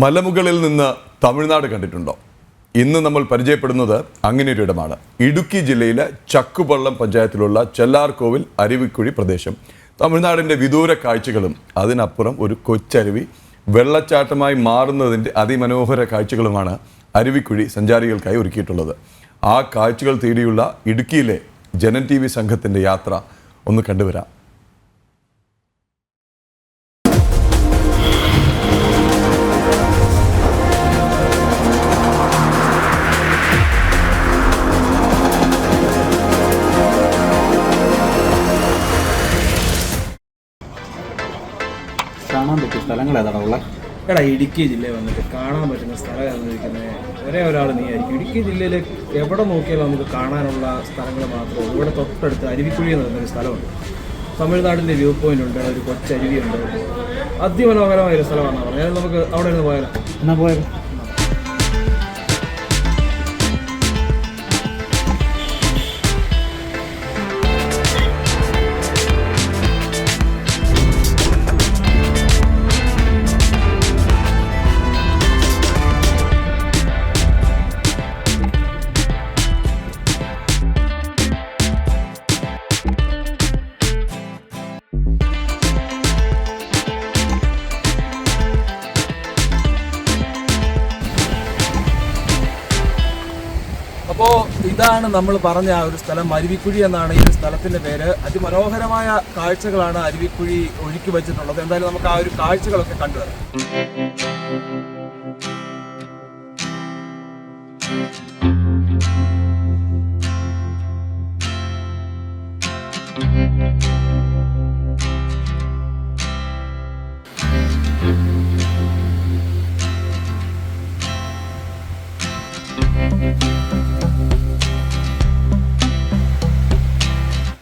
മലമുകളിൽ നിന്ന് തമിഴ്നാട് കണ്ടിട്ടുണ്ടോ? ഇന്ന് നമ്മൾ പരിചയപ്പെടുന്നത് അങ്ങനെയൊരു ഇടമാണ് ഇടുക്കി ജില്ലയിലെ ചക്കുപള്ളം പഞ്ചായത്തിലുള്ള ചെല്ലാർകോവിൽ അരുവിക്കുഴി പ്രദേശം. തമിഴ്നാടിന്റെ വിദൂര കാഴ്ചകളും അതിനപ്പുറം ഒരു കൊച്ചരുവി വെള്ളച്ചാട്ടമായി മാറുന്നതിന്റെ അതിമനോഹര കാഴ്ചകളുമാണ് അരുവിക്കുഴി സഞ്ചാരികൾക്കായി ഒരുക്കിയിട്ടുള്ളത്. ആ കാഴ്ചകൾ തേടിയുള്ള ഇടുക്കിയിലെ ജനൻ ടി വി സംഘത്തിന്റെ യാത്ര ഒന്ന് കണ്ടുവരാം. കാണാൻ പറ്റിയ സ്ഥലങ്ങൾ ഏതാണ് ഉള്ളത്? എടാ ഇടുക്കി ജില്ലയിൽ വന്നിട്ട് കാണാൻ പറ്റുന്ന സ്ഥലം ഏതെന്നിരിക്കുന്നത് ഒരേ ഒരാൾ നീ ആയിരിക്കും. ഇടുക്കി ജില്ലയിൽ എവിടെ നോക്കിയാലും നമുക്ക് കാണാനുള്ള സ്ഥലങ്ങൾ മാത്രമേ ഉള്ളൂ. ഇവിടെ തൊട്ടടുത്ത് അരുവിക്കുഴി എന്ന് പറയുന്നൊരു സ്ഥലമുണ്ട്. തമിഴ്നാടിന്റെ വ്യൂ പോയിന്റ് ഉണ്ട്. ഒരു കൊച്ചരുവിയുണ്ട് അതിമനോഹരമായ ഒരു സ്ഥലമാണെന്ന് പറഞ്ഞാൽ നമുക്ക് അവിടെ നിന്ന് പോയാലോ? എന്നാ പോയത് അപ്പോൾ ഇതാണ് നമ്മൾ പറഞ്ഞ ആ ഒരു സ്ഥലം അരുവിക്കുഴി എന്നാണ് ഈ ഒരു സ്ഥലത്തിന്റെ പേര്. അതിമനോഹരമായ കാഴ്ചകളാണ് അരുവിക്കുഴി ഒരുക്കി വെച്ചിട്ടുള്ളത്. എന്തായാലും നമുക്ക് ആ ഒരു കാഴ്ചകളൊക്കെ കണ്ടുവരാം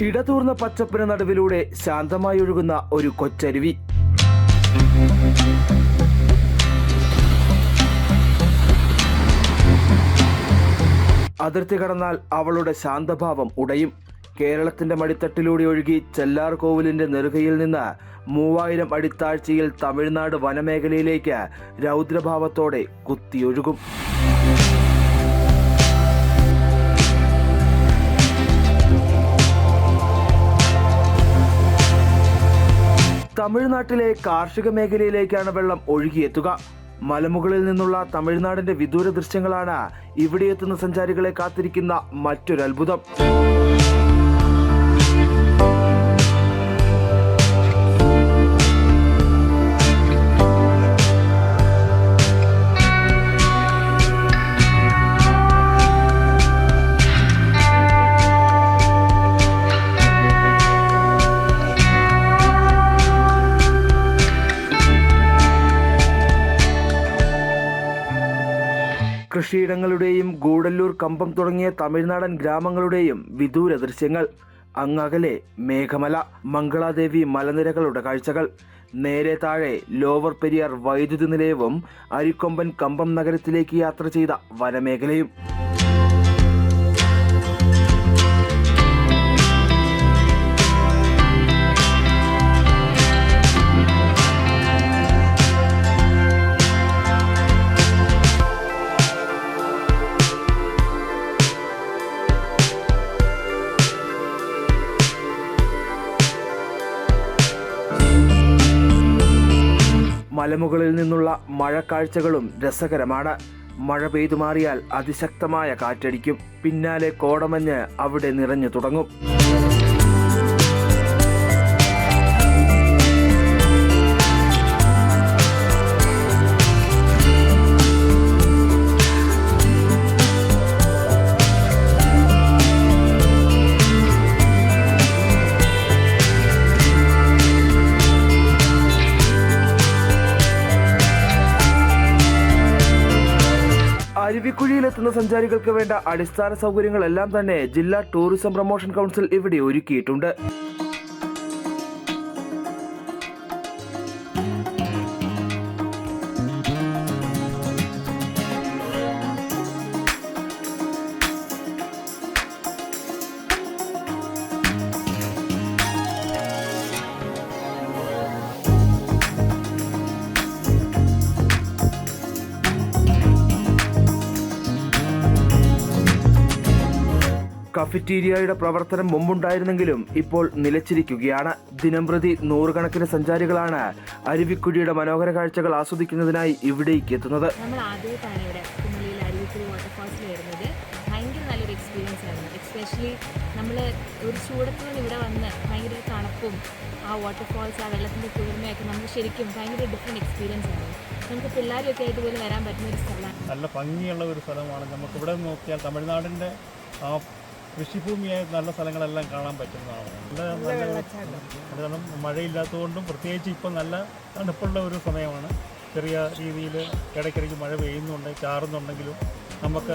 ഇടതൂർന്ന പച്ചപ്പിന് നടുവിലൂടെ ശാന്തമായി ഒഴുകുന്ന ഒരു കൊച്ചരുവി. അതിർത്തി കടന്നാൽ അവളുടെ ശാന്തഭാവം ഉടയും. കേരളത്തിന്റെ മടിത്തട്ടിലൂടെ ഒഴുകി ചെല്ലാർ കോവിലിന്റെ നെറുകയിൽ നിന്ന് മൂവായിരം അടിത്താഴ്ചയിൽ തമിഴ്നാട് വനമേഖലയിലേക്ക് രൗദ്രഭാവത്തോടെ കുത്തിയൊഴുകും. തമിഴ്നാട്ടിലെ കാർഷിക മേഖലയിലേക്കാണ് വെള്ളം ഒഴുകിയെത്തുക. മലമുകളിൽ നിന്നുള്ള തമിഴ്നാടിന്റെ വിദൂര ദൃശ്യങ്ങളാണ് ഇവിടെ എത്തുന്ന സഞ്ചാരികളെ കാത്തിരിക്കുന്ന മറ്റൊരു കൃഷിയിടങ്ങളുടെയും ഗൂഡല്ലൂർ കമ്പം തുടങ്ങിയ തമിഴ്നാടൻ ഗ്രാമങ്ങളുടെയും വിദൂര ദൃശ്യങ്ങൾ. അങ്ങകലെ മേഘമല മംഗളാദേവി മലനിരകളുടെ കാഴ്ചകൾ. നേരെ താഴെ ലോവർ പെരിയാർ വൈദ്യുതി നിലയവും അരിക്കൊമ്പൻ കമ്പം നഗരത്തിലേക്ക് യാത്ര ചെയ്ത വനമേഖലയും. മലമുകളിൽ നിന്നുള്ള മഴക്കാഴ്ചകളും രസകരമാണ്. മഴ പെയ്തു മാറിയാൽ അതിശക്തമായ കാറ്റടിക്കും. പിന്നാലെ കോടമഞ്ഞ് അവിടെ നിറഞ്ഞു തുടങ്ങും. അരുവിക്കുഴിയിലെത്തുന്ന സഞ്ചാരികൾക്ക് വേണ്ട അടിസ്ഥാന സൗകര്യങ്ങളെല്ലാം തന്നെ ജില്ലാ ടൂറിസം പ്രൊമോഷൻ കൗൺസിൽ ഇവിടെ ഒരുക്കിയിട്ടുണ്ട്. കഫറ്റീരിയയുടെ പ്രവർത്തനം മുമ്പുണ്ടായിരുന്നെങ്കിലും ഇപ്പോൾ നിലച്ചിരിക്കുകയാണ്. ദിനംപ്രതി നൂറുകണക്കിന് സഞ്ചാരികളാണ് അരുവിക്കുഴിയുടെ മനോഹര കാഴ്ചകൾ ആസ്വദിക്കുന്നതിനായി ഇവിടേക്ക് എത്തുന്നത്. നമ്മൾ ആദ്യമായിട്ടാണ് ഇവിടെ കുമളിയിൽ അരുവിക്കുഴി വാട്ടർഫാൾസിൽ വരുന്നത്. ഭയങ്കര നല്ലൊരു എക്സ്പീരിയൻസ് ആയിരുന്നു എക്സ്പെഷ്യലി നമ്മൾ ഒരു ചൂടത്ത് നിന്ന് ഇവിടെ വന്ന് ഭയങ്കര ഒരു തണുപ്പും ആ വാട്ടർഫാൾസ് ആ വെള്ളത്തിന്റെ കുളിർമയൊക്കെ നമുക്ക് ശരിക്കും ഭയങ്കര ഡിഫറെന്റ് എക്സ്പീരിയൻസ് ആണ്. നമുക്ക് പിള്ളേരൊക്കെ ആയിട്ട് പോലും വരാൻ പറ്റുന്ന ഒരു സ്ഥലമാണ്. നല്ല ഭംഗിയുള്ള ഒരു സ്ഥലമാണ്. നമുക്ക് ഇവിടെ നോക്കിയാൽ തമിഴ്നാടിന്റെ ആ കൃഷിഭൂമിയായ നല്ല സ്ഥലങ്ങളെല്ലാം കാണാൻ പറ്റുന്നതാണ്. നല്ല നല്ല മഴയില്ലാത്തതുകൊണ്ടും പ്രത്യേകിച്ച് ഇപ്പം നല്ല തണുപ്പുള്ള ഒരു സമയമാണ്. ചെറിയ രീതിയിൽ ഇടയ്ക്കിടയ്ക്ക് മഴ പെയ്യുന്നുണ്ട് ചാറുന്നുണ്ടെങ്കിലും നമുക്ക്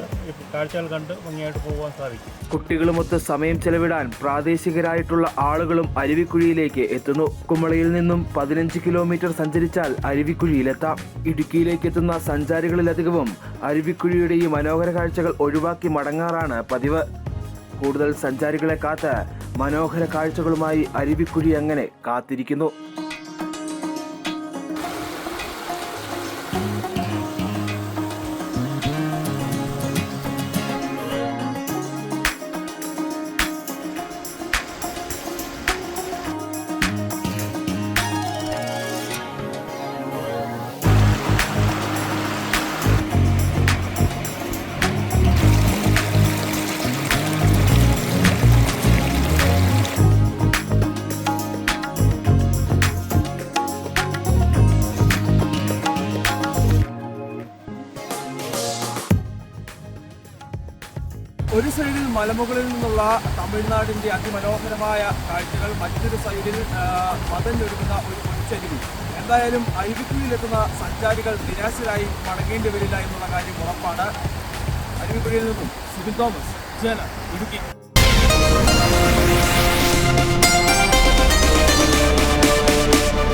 കാഴ്ചകൾ കണ്ട് ഭംഗിയായിട്ട് പോകാൻ സാധിക്കും. കുട്ടികളുമൊത്ത് സമയം ചെലവിടാൻ പ്രാദേശികരായിട്ടുള്ള ആളുകളും അരുവിക്കുഴിയിലേക്ക് എത്തുന്നു. കുമളയിൽ നിന്നും പതിനഞ്ച് കിലോമീറ്റർ സഞ്ചരിച്ചാൽ അരുവിക്കുഴിയിലെത്താം. ഇടുക്കിയിലേക്ക് എത്തുന്ന സഞ്ചാരികളിലധികവും അരുവിക്കുഴിയുടെ ഈ മനോഹര കാഴ്ചകൾ ഒഴിവാക്കി മടങ്ങാറാണ് പതിവ്. കൂടുതൽ സഞ്ചാരികളെ കാത്ത് മനോഹര കാഴ്ചകളുമായി അരുവിക്കുഴി അങ്ങനെ കാത്തിരിക്കുന്നു. ഒരു സൈഡിൽ മലമുകളിൽ നിന്നുള്ള തമിഴ്നാടിന്റെ അതിമനോഹരമായ കാഴ്ചകൾ മറ്റൊരു സൈഡിൽ മതഞ്ഞൊരുങ്ങുന്ന ഒരു കൊച്ചരുവി എന്തായാലും അരുവിക്കുഴിയിലെത്തുന്ന സഞ്ചാരികൾ നിരാശരായി മടങ്ങേണ്ടി വരില്ല എന്നുള്ള കാര്യം ഉറപ്പാണ്. അരുവിക്കുഴിയിൽ നിന്നും സുബിൻ തോമസ് ജന ഇടുക്കി.